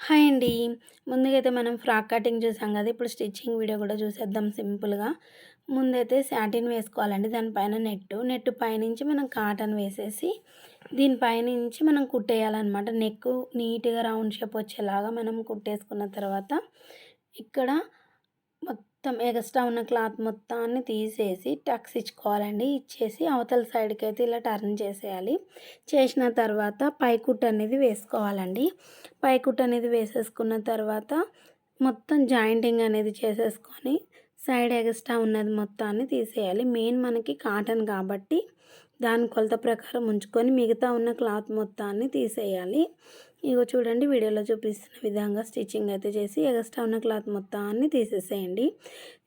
Hi అండి. ముందుగైతే మనం frock cutting చూసాం కదా! ఇప్పుడు స్టిచ్చింగ్ వీడియో కూడా చూసేద్దాం సింపుల్‌గా. ముందైతే శాటిన్ వేసుకోవాలండి. దానిపైన నెట్టు, నెట్ పైనుంచి మనం కాటన్ వేసేసి, దీనిపైనుంచి మనం కుట్టేయాలనమాట. నెక్కు నీట్‌గా రౌండ్ షేప్ వచ్చేలాగా మనం కుట్టేసుకున్న తర్వాత, ఇక్కడ మొత్తం ఎగస్ట్రా ఉన్న క్లాత్ మొత్తాన్ని తీసేసి టక్స్ ఇచ్చుకోవాలండి. ఇచ్చేసి అవతల సైడ్కి అయితే ఇలా టర్న్ చేసేయాలి. చేసిన తర్వాత పైకుట్ అనేది వేసుకోవాలండి. పైకుట్ అనేది వేసేసుకున్న తర్వాత మొత్తం జాయింటింగ్ అనేది చేసేసుకొని సైడ్ ఎగస్ట్రా ఉన్నది మొత్తాన్ని తీసేయాలి. మెయిన్ మనకి కాటన్ కాబట్టి దాని కొలత ప్రకారం ఉంచుకొని మిగతా ఉన్న క్లాత్ మొత్తాన్ని తీసేయాలి. ఇగో చూడండి వీడియోలో చూపిస్తున్న విధంగా స్టిచ్చింగ్ అయితే చేసి ఎగస్ట్రా ఉన్న క్లాత్ మొత్తాన్ని తీసేసేయండి.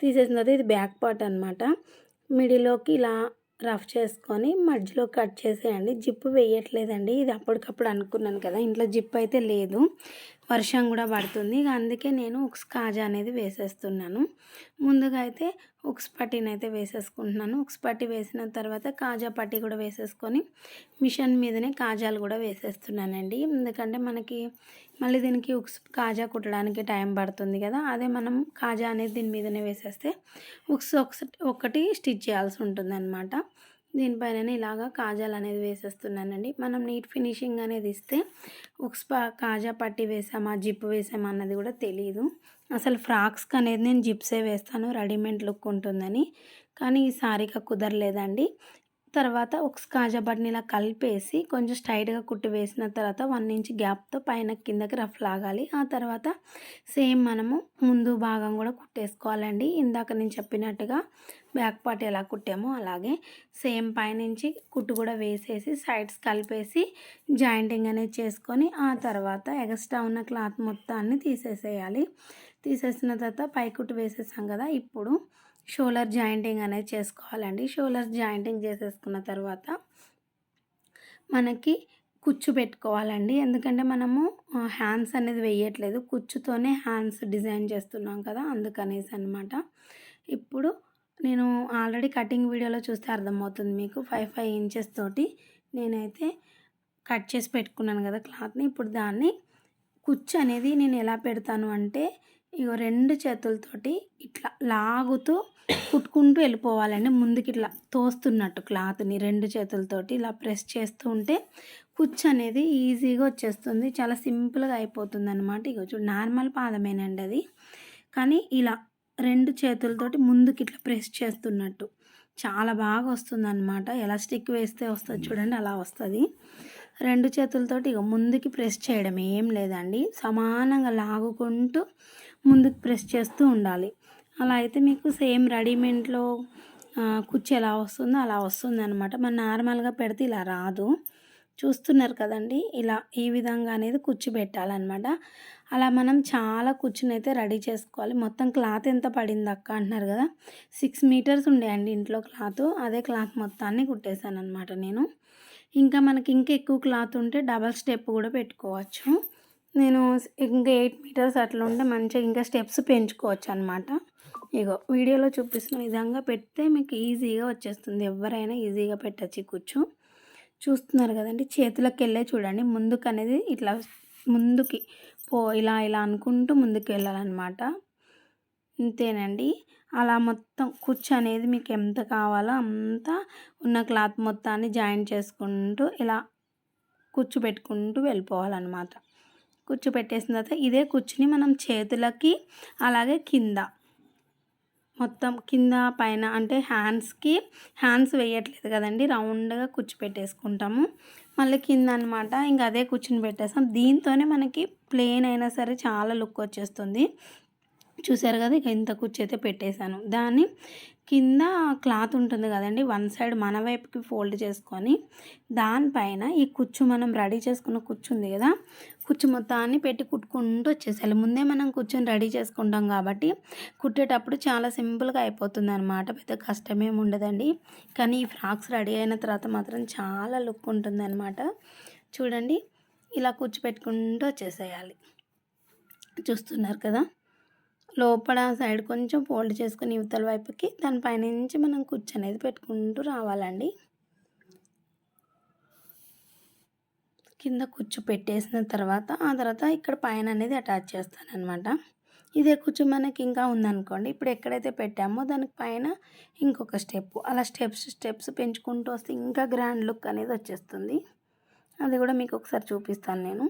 తీసేసిన తర్వాత ఇది బ్యాక్ పార్ట్ అనమాట. మిడిల్‌లోకి ఇలా రఫ్ చేసుకొని మధ్యలో కట్ చేసేయండి. జిప్ వేయట్లేదండి. ఇది అప్పటికప్పుడు అనుకున్నాను కదా! ఇంట్లో జిప్ అయితే లేదు. వర్షం కూడా పడుతుంది. ఇక అందుకే నేను ఉక్స్ కాజా అనేది వేసేస్తున్నాను. ముందుగా అయితే ఉక్స్ పట్టీనైతే వేసేసుకుంటున్నాను. ఉక్స్ పట్టీ వేసిన తర్వాత కాజా పట్టీ కూడా వేసేసుకొని మిషన్ మీదనే కాజాలు కూడా వేసేస్తున్నానండి. ఎందుకంటే మనకి మళ్ళీ దీనికి ఉక్స్ కాజా కుట్టడానికి టైం పడుతుంది కదా! అదే మనం కాజా అనేది దీని మీదనే వేసేస్తే ఉక్స్ ఒకసటి ఒకటి స్టిచ్ చేయాల్సి ఉంటుంది అనమాట దీనిపైన ఇలాగా కాజాలు అనేది వేసేస్తున్నానండి. మనం నీట్ ఫినిషింగ్ అనేది ఇస్తే ఉక్స్ ప కాజా పట్టి వేసామా, జిప్ వేసామా అన్నది కూడా తెలీదు. అసలు ఫ్రాక్స్‌కి అనేది నేను జిప్సే వేస్తాను రెడీమేడ్ లుక్ ఉంటుందని. కానీ ఈ సారీకి కుదరలేదండి. తర్వాత ఒక కాజా బట్ని ఇలా కలిపేసి కొంచెం స్ట్రైట్‌గా కుట్టి వేసిన తర్వాత వన్ ఇంచ్ గ్యాప్‌తో పైన కిందకి రఫ్ లాగాలి. ఆ తర్వాత సేమ్ మనము ముందు భాగం కూడా కుట్టేసుకోవాలండి. ఇందాక నేను చెప్పినట్టుగా బ్యాక్ పార్ట్ ఎలా కుట్టామో అలాగే సేమ్ పైనుంచి కుట్టు కూడా వేసేసి సైడ్స్ కలిపేసి జాయింటింగ్ అనేది చేసుకొని ఆ తర్వాత ఎగస్ట్రా ఉన్న క్లాత్ మొత్తాన్ని తీసేసేయాలి. తీసేసిన తర్వాత పై కుట్టు వేసేసాం కదా! ఇప్పుడు షోలర్ జాయింటింగ్ అనేది చేసుకోవాలండి. షోలర్ జాయింటింగ్ చేసేసుకున్న తర్వాత మనకి కుచ్చు పెట్టుకోవాలండి. ఎందుకంటే మనము హ్యాండ్స్ అనేది వేయట్లేదు. కుచ్చుతోనే హ్యాండ్స్ డిజైన్ చేస్తున్నాం కదా! అందుకనేసి అనమాట. ఇప్పుడు నేను ఆల్రెడీ కటింగ్ వీడియోలో చూస్తే అర్థమవుతుంది మీకు. 5, 5 ఇంచెస్ తోటి నేనైతే కట్ చేసి పెట్టుకున్నాను కదా క్లాత్‌ని. ఇప్పుడు దాన్ని కుచ్చు అనేది నేను ఎలా పెడతాను అంటే ఇగో రెండు చేతులతోటి ఇట్లా లాగుతూ కుట్టుకుంటూ వెళ్ళిపోవాలండి. ముందుకి ఇట్లా తోస్తున్నట్టు క్లాత్‌ని రెండు చేతులతోటి ఇలా ప్రెస్ చేస్తూ ఉంటే కుచ్చు అనేది ఈజీగా వచ్చేస్తుంది. చాలా సింపుల్‌గా అయిపోతుందనమాట. ఇగో చూడు నార్మల్ పాదమేనండి అది. కానీ ఇలా రెండు చేతులతోటి ముందుకి ఇట్లా ప్రెస్ చేస్తున్నట్టు. చాలా బాగా వస్తుందనమాట. ఎలాస్టిక్ వేస్తే వస్తుంది చూడండి అలా వస్తుంది రెండు చేతులతోటి ఇగో ముందుకి ప్రెస్ చేయడం ఏం లేదండి. సమానంగా లాగుకుంటూ ముందుకు ప్రెస్ చేస్తూ ఉండాలి. అలా అయితే మీకు సేమ్ రెడీమేడ్‌లో కుర్చీ ఎలా వస్తుందో అలా వస్తుందనమాట. మన నార్మల్‌గా పెడితే ఇలా రాదు. చూస్తున్నారు కదండీ! ఇలా ఈ విధంగా అనేది కూర్చోబెట్టాలన్నమాట అలా మనం చాలా కుచ్చునైతే రెడీ చేసుకోవాలి. మొత్తం క్లాత్ ఎంత పడింది అక్క అంటున్నారు కదా! సిక్స్ మీటర్స్ ఉండే అండి ఇంట్లో క్లాత్ అదే క్లాత్ మొత్తాన్ని కుట్టేసాననమాట నేను. ఇంకా మనకి ఇంకా ఎక్కువ క్లాత్ ఉంటే డబల్ స్టెప్ కూడా పెట్టుకోవచ్చు. నేను ఇంకా ఎయిట్ మీటర్స్ అట్లా ఉంటే మంచిగా ఇంకా స్టెప్స్ పెంచుకోవచ్చు అనమాట ఇగో వీడియోలో చూపిస్తున్న విధంగా పెడితే మీకు ఈజీగా వచ్చేస్తుంది. ఎవరైనా ఈజీగా పెట్టచ్చు కూర్చు చూస్తున్నారు చూస్తున్నారు చేతులకు వెళ్ళే చూడండి. ముందుకు అనేది ఇట్లా ముందుకి పో ఇలా ఇలా అనుకుంటూ ముందుకు వెళ్ళాలనమాట. ఇంతేనండి. అలా మొత్తం కుచ్చు అనేది మీకు ఎంత కావాలో అంత ఉన్న క్లాత్ మొత్తాన్ని జాయింట్ చేసుకుంటూ ఇలా కూర్చోబెట్టుకుంటూ వెళ్ళిపోవాలన్నమాట కుచ్చు పెట్టేసిన తర్వాత ఇదే కుచ్చుని మనం చేతులకి అలాగే కింద మొత్తం కింద పైన అంటే హ్యాండ్స్‌కి హ్యాండ్స్ వేయట్లేదు కదండి రౌండ్‌గా కుచ్చు పెట్టేసుకుంటాము. మళ్ళీ కింద అనమాట ఇంక అదే కుచ్చుని పెట్టేస్తాం దీంతోనే మనకి ప్లెయిన్ అయినా సరే చాలా లుక్ వచ్చేస్తుంది. చూసారు కదా! ఇక ఇంత కుచ్చు అయితే పెట్టేసాను. దాన్ని కింద క్లాత్ ఉంటుంది కదండి వన్ సైడ్ మన వైపుకి ఫోల్డ్ చేసుకొని దానిపైన ఈ కుచ్చు మనం రెడీ చేసుకున్న కుచ్చు ఉంది కదా! కుచ్చు మొత్తాన్ని పెట్టి కుట్టుకుంటూ వచ్చేసేయాలి. ముందే మనం కుచ్చుని రెడీ చేసుకుంటాం కాబట్టి కుట్టేటప్పుడు చాలా సింపుల్‌గా అయిపోతుంది అనమాట పెద్ద కష్టమేమి ఉండదండి. కానీ ఈ ఫ్రాక్స్ రెడీ అయిన తర్వాత మాత్రం చాలా లుక్ ఉంటుంది అనమాట చూడండి ఇలా కూర్చోపెట్టుకుంటూ వచ్చేసేయాలి. చూస్తున్నారు కదా! లోపల సైడ్ కొంచెం ఫోల్డ్ చేసుకుని ఇవతల వైపుకి దాని పైనుంచి మనం కుచ్చు అనేది పెట్టుకుంటూ రావాలండి. కింద కుచ్చు పెట్టేసిన తర్వాత ఆ తర్వాత ఇక్కడ పైన అనేది అటాచ్ చేస్తానన్నమాట. ఇదే కుచ్చు మనకి ఇంకా ఉందనుకోండి ఇప్పుడు ఎక్కడైతే పెట్టామో దానికి పైన ఇంకొక స్టెప్. అలా స్టెప్స్ స్టెప్స్ పెంచుకుంటూ వస్తే ఇంకా గ్రాండ్ లుక్ అనేది వచ్చేస్తుంది. అది కూడా మీకు ఒకసారి చూపిస్తాను నేను.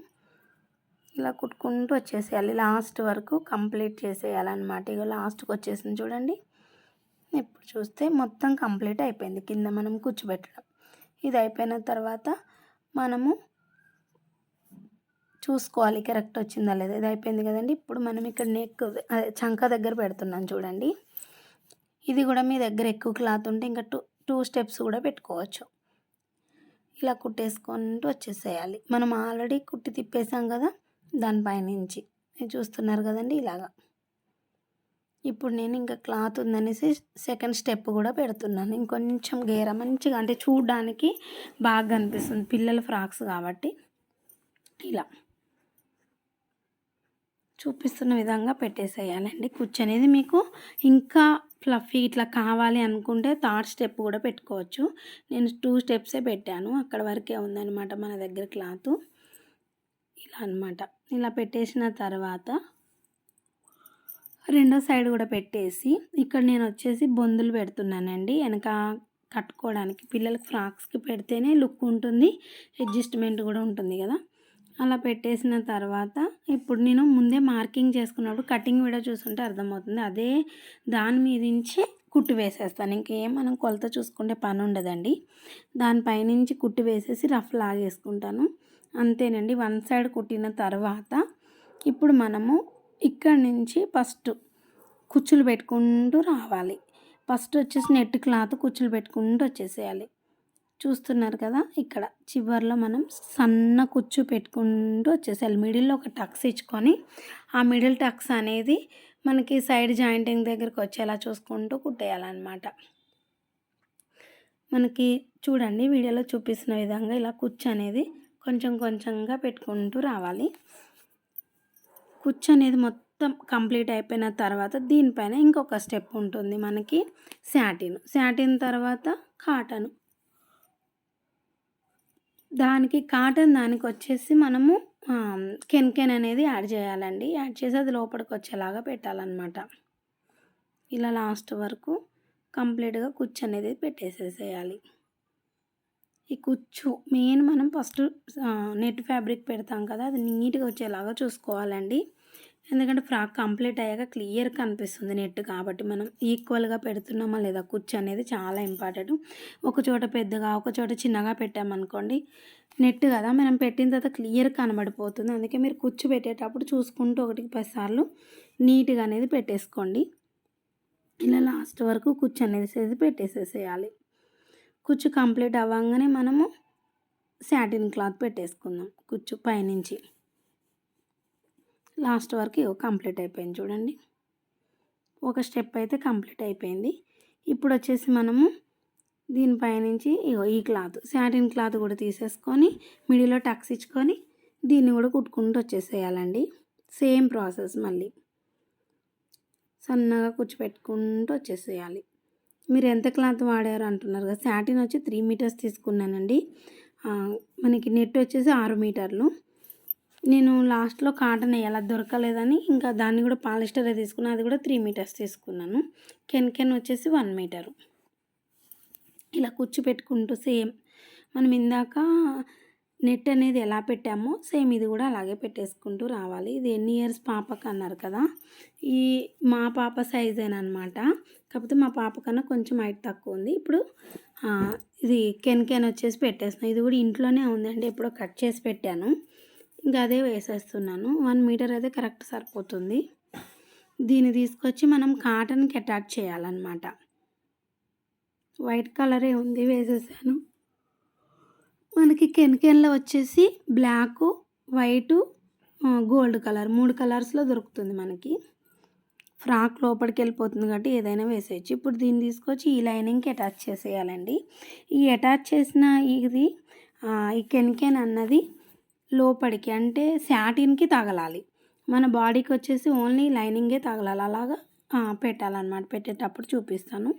ఇలా కుట్టుకుంటూ వచ్చేసేయాలి. లాస్ట్ వరకు కంప్లీట్ చేసేయాలన్నమాట. ఇక లాస్ట్కి వచ్చేసింది చూడండి. ఇప్పుడు చూస్తే మొత్తం కంప్లీట్ అయిపోయింది. కింద మనం కూర్చోబెట్టడం. ఇది అయిపోయిన తర్వాత మనము చూసుకోవాలి. కరెక్ట్ వచ్చిందా లేదా? ఇది అయిపోయింది కదండి. ఇప్పుడు మనం ఇక్కడ నెక్ అదే చంక దగ్గర పెడుతున్నాం చూడండి. ఇది కూడా మీ దగ్గర ఎక్కువ క్లాత్ ఉంటే ఇంకా టూ టూ స్టెప్స్ కూడా పెట్టుకోవచ్చు. ఇలా కుట్టేసుకుంటూ వచ్చేసేయాలి. మనం ఆల్రెడీ కుట్టి తిప్పేసాం కదా దానిపైనుంచి చూస్తున్నారు కదండి ఇలాగా. ఇప్పుడు నేను ఇంకా క్లాత్ ఉందనేసి సెకండ్ స్టెప్ కూడా పెడుతున్నాను. ఇంకొంచెం గేర మంచిగా అంటే చూడడానికి బాగా కనిపిస్తుంది పిల్లల ఫ్రాక్స్ కాబట్టి. ఇలా. చూపిస్తున్న విధంగా పెట్టేసేయాలండి. కూర్చొనేది మీకు ఇంకా ఫ్లఫీ ఇట్లా కావాలి అనుకుంటే థర్డ్ స్టెప్ కూడా పెట్టుకోవచ్చు. నేను టూ స్టెప్సే పెట్టాను. అక్కడ వరకే ఉందన్నమాట మన దగ్గర క్లాత్. ఇలా అనమాట ఇలా పెట్టేసిన తర్వాత రెండో సైడ్ కూడా పెట్టేసి ఇక్కడ నేను వచ్చేసి బొందులు పెడుతున్నానండి. వెనక కట్టుకోవడానికి పిల్లలకి ఫ్రాక్స్కి పెడితేనే లుక్ ఉంటుంది. అడ్జస్ట్మెంట్ కూడా ఉంటుంది కదా. అలా పెట్టేసిన తర్వాత ఇప్పుడు నేను ముందే మార్కింగ్ చేసుకున్నప్పుడు కటింగ్ వీడియో చూసుకుంటే అర్థమవుతుంది. అదే దాని మీద నుంచి కుట్టు వేసేస్తాను. ఇంకేం మనం కొలత చూసుకుంటే పని ఉండదండి. దానిపైనుంచి కుట్టు వేసేసి రఫ్ లాగేసుకుంటాను. అంతేనండి. వన్ సైడ్ కుట్టిన తర్వాత ఇప్పుడు మనము ఇక్కడ నుంచి ఫస్ట్ కుచ్చులు పెట్టుకుంటూ రావాలి. ఫస్ట్ వచ్చేసి నెట్ క్లాత్ కుచ్చులు పెట్టుకుంటూ వచ్చేసేయాలి. చూస్తున్నారు కదా ఇక్కడ చివరిలో మనం సన్న కుచ్చు పెట్టుకుంటూ వచ్చేసాలి మిడిల్లో ఒక టక్స్ ఇచ్చుకొని ఆ మిడిల్ టక్స్ అనేది మనకి సైడ్ జాయింటింగ్ దగ్గరికి వచ్చేలా చూసుకుంటూ కుట్టేయాలన్నమాట. మనకి చూడండి వీడియోలో చూపిస్తున్న విధంగా ఇలా కుచ్చు అనేది కొంచెం కొంచెంగా పెట్టుకుంటూ రావాలి. కుచ్చు అనేది మొత్తం కంప్లీట్ అయిపోయిన తర్వాత దీనిపైన ఇంకొక స్టెప్ ఉంటుంది మనకి శాటిన్ శాటిన్ తర్వాత కాటన్. దానికి కాటన్ దానికి వచ్చేసి మనము కెన్కెన్ అనేది యాడ్ చేయాలండి. యాడ్ చేసి అది లోపలికి వచ్చేలాగా పెట్టాలన్నమాట. ఇలా లాస్ట్ వరకు కంప్లీట్గా కుచ్చు అనేది పెట్టేసేసేయాలి. ఈ కుచ్చు మెయిన్ మనం ఫస్ట్ నెట్ ఫ్యాబ్రిక్ పెడతాం కదా అది నీట్గా వచ్చేలాగా చూసుకోవాలండి. ఎందుకంటే ఫ్రాక్ కంప్లీట్ అయ్యాక క్లియర్ కనిపిస్తుంది నెట్ కాబట్టి మనం ఈక్వల్గా పెడుతున్నామా లేదా కుచ్చు అనేది చాలా ఇంపార్టెంట్. ఒక చోట పెద్దగా ఒక చోట చిన్నగా పెట్టామనుకోండి నెట్ కదా మనం పెట్టిన తర్వాత క్లియర్ కనబడిపోతుంది. అందుకే మీరు కుచ్చు పెట్టేటప్పుడు చూసుకుంటూ ఒకటికి పది సార్లు నీట్గా అనేది పెట్టేసుకోండి. ఇలా లాస్ట్ వరకు కుచ్చు అనేది పెట్టేసేసేయాలి. కుచ్చు కంప్లీట్ అవ్వగానే మనము శాటిన్ క్లాత్ పెట్టేసుకుందాం కుచ్చు పైనుంచి. లాస్ట్ వరకు కంప్లీట్ అయిపోయింది చూడండి. ఒక స్టెప్ అయితే కంప్లీట్ అయిపోయింది. ఇప్పుడు వచ్చేసి మనము దీనిపైనుంచి ఇగో ఈ క్లాత్ శాటిన్ క్లాత్ కూడా తీసేసుకొని మిడిలో టక్స్ ఇచ్చుకొని దీన్ని కూడా కుట్టుకుంటూ వచ్చేసేయాలండి. సేమ్ ప్రాసెస్ మళ్ళీ. సన్నగా కూర్చోపెట్టుకుంటూ వచ్చేసేయాలి. మీరు ఎంత క్లాత్ వాడారు అంటున్నారు కదా శాటిన్ వచ్చి త్రీ మీటర్స్ తీసుకున్నానండి. మనకి నెట్ వచ్చేసి ఆరు మీటర్లు. నేను లాస్ట్లో కాటన్ ఎలా దొరకలేదని ఇంకా దాన్ని కూడా పాలిస్టరే తీసుకున్నాను అది కూడా త్రీ మీటర్స్ తీసుకున్నాను. కెన్ కెన్ వచ్చేసి వన్ మీటరు. ఇలా కూర్చోపెట్టుకుంటూ సేమ్. మనం ఇందాక నెట్ అనేది ఎలా పెట్టామో సేమ్ ఇది కూడా అలాగే పెట్టేసుకుంటూ రావాలి. ఇది ఎన్ని ఇయర్స్ పాపకు అన్నారు కదా? ఈ మా పాప సైజేనమాట కాకపోతే మా పాప కన్నా కొంచెం హైట్ తక్కువ ఉంది. ఇప్పుడు ఇది కెన్ కెన్ వచ్చేసి పెట్టేస్తున్నాను ఇది కూడా ఇంట్లోనే ఉందండి. ఎప్పుడో కట్ చేసి పెట్టాను. ఇంకా అదే వేసేస్తున్నాను. వన్ మీటర్ అయితే కరెక్ట్ సరిపోతుంది. దీన్ని తీసుకొచ్చి మనం కాటన్కి అటాచ్ చేయాలన్నమాట. వైట్ కలరే ఉంది వేసేసాను. మనకి కెన్కెన్లో వచ్చేసి బ్లాకు వైటు గోల్డ్ కలర్ మూడు కలర్స్లో దొరుకుతుంది మనకి. ఫ్రాక్ లోపలికి వెళ్ళిపోతుంది కాబట్టి ఏదైనా వేసేయచ్చు. ఇప్పుడు దీన్ని తీసుకొచ్చి ఈ లైనింగ్కి అటాచ్ చేసేయాలండి. ఈ అటాచ్ చేసిన ఇది ఈ కెన్కెన్ అన్నది లోపలికి అంటే శాటిన్కి తగలాలి. మన బాడీకి వచ్చేసి ఓన్లీ లైనింగే తగలాలి. అలాగా పెట్టాలన్నమాట. పెట్టేటప్పుడు చూపిస్తాను.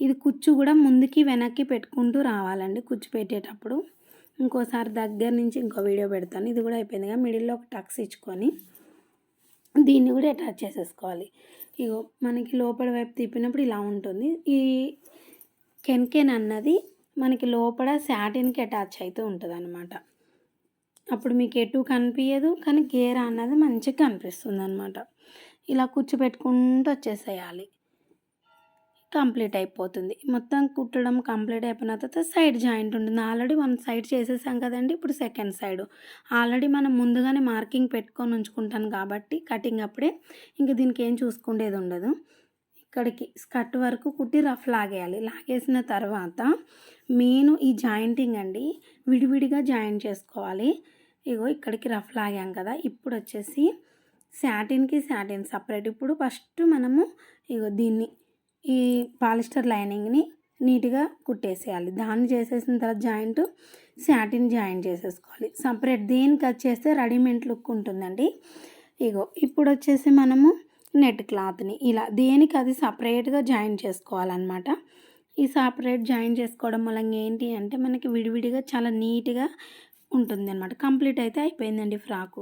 ఇది కుచ్చు కూడా ముందుకి వెనక్కి పెట్టుకుంటూ రావాలండి కుచ్చు పెట్టేటప్పుడు. ఇంకోసారి దగ్గర నుంచి ఇంకో వీడియో పెడతాను. ఇది కూడా అయిపోయింది కదా మిడిల్లో ఒక టక్స్ ఇచ్చుకొని దీన్ని కూడా అటాచ్ చేసేసుకోవాలి. ఇగో మనకి లోపల వైపు తిప్పినప్పుడు ఇలా ఉంటుంది. ఈ కెన్కెన్ అన్నది మనకి లోపల శాటిన్కి అటాచ్ అవుతూ ఉంటుంది అనమాట అప్పుడు మీకు ఎటు కనిపించదు కానీ గేర అన్నది మంచిగా కనిపిస్తుంది అనమాట ఇలా కూర్చోపెట్టుకుంటూ వచ్చేసేయాలి. కంప్లీట్ అయిపోతుంది. మొత్తం కుట్టడం కంప్లీట్ అయిపోయిన తర్వాత సైడ్ జాయింట్ ఉంటుంది. ఆల్రెడీ మనం సైడ్ చేసేసాం కదండి ఇప్పుడు సెకండ్ సైడ్. ఆల్రెడీ మనం ముందుగానే మార్కింగ్ పెట్టుకొని ఉంచుకుంటాను కాబట్టి కటింగ్ అప్పుడే ఇంక దీనికి ఏం చూసుకుండేది ఉండదు. ఇక్కడికి స్కర్ట్ వరకు కుట్టి రఫ్ లాగేయాలి. లాగేసిన తర్వాత మెయిన్ ఈ జాయింటింగ్ అండి విడివిడిగా జాయింట్ చేసుకోవాలి. ఇగో ఇక్కడికి రఫ్ లాగాం కదా. ఇప్పుడు వచ్చేసి శాటిన్కి శాటిన్ సపరేట్. ఇప్పుడు ఫస్ట్ మనము ఇగో దీన్ని ఈ పాలిస్టర్ లైనింగ్ని నీట్గా కుట్టేసేయాలి. దాన్ని చేసేసిన తర్వాత జాయింట్ శాటిన్ జాయింట్ చేసేసుకోవాలి. సపరేట్ దేనికి వచ్చేస్తే రెడీమేడ్ లుక్ ఉంటుందండి. ఇగో ఇప్పుడు వచ్చేసి మనము నెట్ క్లాత్ని ఇలా దేనికి అది సపరేట్గా జాయిన్ చేసుకోవాలన్నమాట. ఈ సపరేట్ జాయిన్ చేసుకోవడం వల్ల ఏంటి అంటే మనకి విడివిడిగా చాలా నీట్గా ఉంటుంది అనమాట కంప్లీట్ అయితే అయిపోయిందండి ఫ్రాకు.